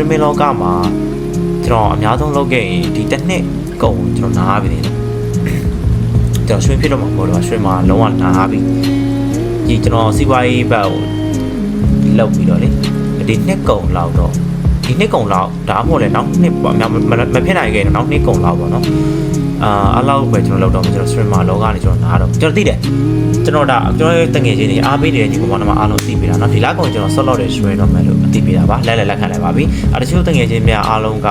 ရွှေမင်းလောကမှာကျွန်တော်အများဆုံးလုပ်ခဲ့ရင်ဒီတစ်နှစ်ကုန်ကျွန်တော်နားပြီလေကျွန်တော်ရွှေဖြစ်တော့မှာမဟုတ်တော့ရွှေမှာလုံးဝနားပြီဒီကျွန်တော်စီးပွားရေးဘက်ကိုလောက်ပြီးတော့လေဒီနှစ်ကုန်လောက်တော့ဒီနှစ်ကုန်လောက်ဒါမှမဟုတ်လေနောက်နှစ်ပေါ့မမဖြစ်နိုင်ခဲ့တော့နောက်နှစ်ကုန်လောက်ပေါ့နော် အာအလောက်ပဲကျွန်တော်လောက်တော့ကျွန်တော် streamer လောကနေကျွန်တော်နားတော့ကျွန်တော်သိတယ်ကျွန်တော်ဒါကျွန်တော်ရဲ့တငယ်ချင်းတွေအားပေးနေတဲ့ညီကောင်မအားလုံးသိပေးတာเนาะဒီလကုန်ကျွန်တော် slot တွေရွှေတော့မယ်လို့အသိပေးတာပါလက်လက်လက်ခံလိုက်ပါပြီအဲတချို့တငယ်ချင်းများအားလုံးက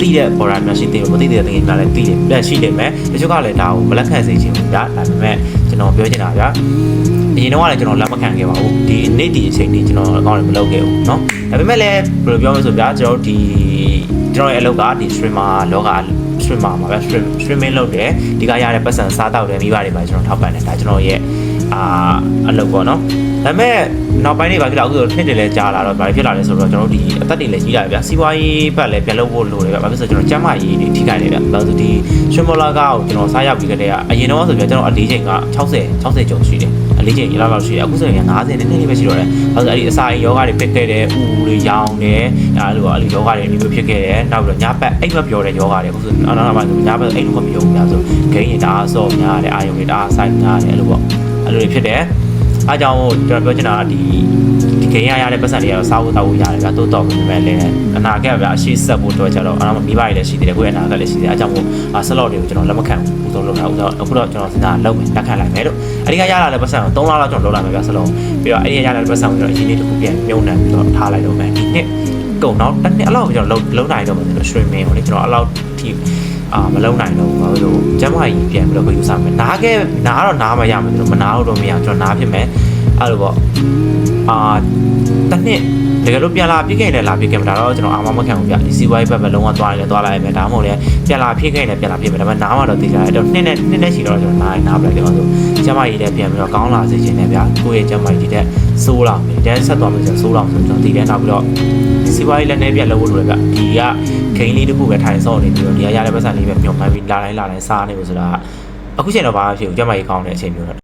သိတဲ့ border များရှိသေးတယ်မသိတဲ့တငယ်များလည်းသိတယ်ပြန်ရှိတယ်မယ်တချို့ကလည်းဒါကိုမလက်ခံစေချင်ဘူးဗျာဒါပေမဲ့ကျွန်တော်ပြောချင်တာဗျာအရင်တော့ကလည်းကျွန်တော်လက်မခံခဲ့ပါဘူးဒီနေ့ဒီအချိန်นี้ကျွန်တော်အကောင့်တွေမလုပ်ခဲ့ဘူးเนาะဒါပေမဲ့လည်းဘယ်လိုပြောမလဲဆိုဗျာကျွန်တော်ဒီကျွန်တော်ရဲ့အလုပ်ကဒီ streamer လောက streamer မှာပဲ stream streaming လုပ်တယ်ဒီကရတဲ့ပတ်စံစားတောက်တယ်မိဘတွေပါကျွန်တော်ထောက်ပံ့တယ်ဒါကျွန်တော်ရဲ့အာအလုပ်ပေါ့နော် ဒါပေမဲ့နောက်ပိုင်းတွေပါဖြစ်လာအခုဆိုနှစ်တွေလည်းကြာလာတော့ဘာဖြစ်လာလဲဆိုတော့ကျွန်တော်တို့ဒီအသက်တွေလည်းကြီးလာပြီဗျာစီးပွားရေးဘက်လည်းပြန်လုပ်ဖို့လိုတယ်ဗျာဘာဖြစ်လို့ဆိုကျွန်တော်ကျန်းမာရေးတွေထိခိုက်နေဗျာဘာလို့ဆိုဒီရွှေမောလာကားကိုကျွန်တော်စားရောက်ပြီးကြတဲ့အရင်တော့ဆိုပြကျွန်တော်အလေးချိန်က60 60ကျော်ရှိတယ်အလေးချိန်လောက်လောက်ရှိတယ်အခုဆိုရင်50နည်းနည်းလေးပဲရှိတော့တယ်ဘာလို့ဆိုအဲ့ဒီအစာရင်ယောဂတွေဖြစ်ခဲ့တယ်ဥတွေရောင်တယ်အဲ့လိုအဲ့လိုယောဂတွေအမျိုးမျိုးဖြစ်ခဲ့တယ်နောက်ပြီးတော့ညဘက်အိတ်မပြောတဲ့ယောဂတွေအခုဆိုနောက်နောက်ပိုင်းဆိုညဘက်အိတ်လုံးမပြောဘူးများဆိုဂိမ်းရင်တအားဆော့များတယ်အာယုံတွေတအားဆိုင်များတယ်အဲ့လိုပေါ့အဲ့လိုတွေဖြစ်တယ် အားကြောင့်ကျွန်တော်ပြောချင်တာကဒီဒီဂိမ်းရရတဲ့ပတ်စံတွေကတော့စားဖို့တောက်ဖို့ရတယ်ဗျာတိုးတော့ပြင်မဲ့လည်းအနာဂတ်ဗျာအရှိဆက်ဖို့တော့ကြတော့အဲ့တော့မိဘတွေလည်းရှိသေးတယ်ကိုယ့်ရဲ့အနာဂတ်လည်းရှိသေးတယ်အားကြောင့်မို့ဆလော့တွေကိုကျွန်တော်လက်မခံဘူးဥဆုံးလုပ်တာဥဆုံးအခုတော့ကျွန်တော်စဉ်းစားလုပ်မယ်လက်ခံလိုက်မယ်လို့အဲ့ဒီကရလာတဲ့ပတ်စံကို3လလောက်ကျွန်တော်လုပ်လိုက်မယ်ဗျာဆလော့ပြီးတော့အဲ့ဒီရလာတဲ့ပတ်စံကိုကျွန်တော်အရင်နေ့တစ်ခုပြန်မြုံနှံပြီးတော့ထားလိုက်တော့မယ်ဒီနှစ်ကုန်တော့တစ်နှစ်အလောက်ကျွန်တော်လုံးလုံးနိုင်တော့မယ်ဆိုတော့ streaming ကိုလေကျွန်တော်အလောက် ထိအာမလုံးနိုင်တော့ဘူးဘာလို့ကျမ်းမာကြီးပြန်ပြီးတော့ကိုယူစားမယ်နားခဲ့နားတော့နားမရမယ်ဆိုတော့မနားတော့မရကျွန်တော်နားဖြစ်မယ်အဲ့လိုပေါ့အာတစ်နှစ်တကယ်လို့ပြန်လာပြည့်ခဲ့တယ်လာပြည့်ခဲ့မှာဒါတော့ကျွန်တော်အာမမခံဘူးဗျဒီစီဝိုင်းဘက်ပဲလုံးဝသွားရတယ်သွားလိုက်မယ်ဒါမှမဟုတ်လည်းပြန်လာပြည့်ခဲ့တယ်ပြန်လာပြည့်မယ်ဒါပေမဲ့နားမှတော့သိကြတယ်အဲ့တော့နှစ်နဲ့နှစ်နဲ့ရှိတော့ကျွန်တော်နားနားပလိုက်တယ်အောင်ဆိုကျမကြီးလည်းပြန်ပြီးတော့ကောင်းလာစေချင်တယ်ဗျကိုယ့်ရဲ့ကျမကြီးတဲ့ဆိုးလာမယ်တန်းဆက်သွားမယ်ဆိုဆိုးလာဆိုကျွန်တော်သိတယ်နောက်ပြီးတော့ စီဝိုင်းလည်းနည်းပြလို့လို့ဗျဒီကဂိမ်းလေးတစ်ခုပဲထိုင်ဆော့နေပြီးတော့ဒီကရတဲ့ပတ်စံလေးပဲမြုံမှန်းပြီးလာတိုင်းလာတိုင်းစားနေလို့ဆိုတာအခုချိန်တော့ဘာမှဖြစ်ဘူးကျမကြီးကောင်းတဲ့အချိန်မျိုးတော့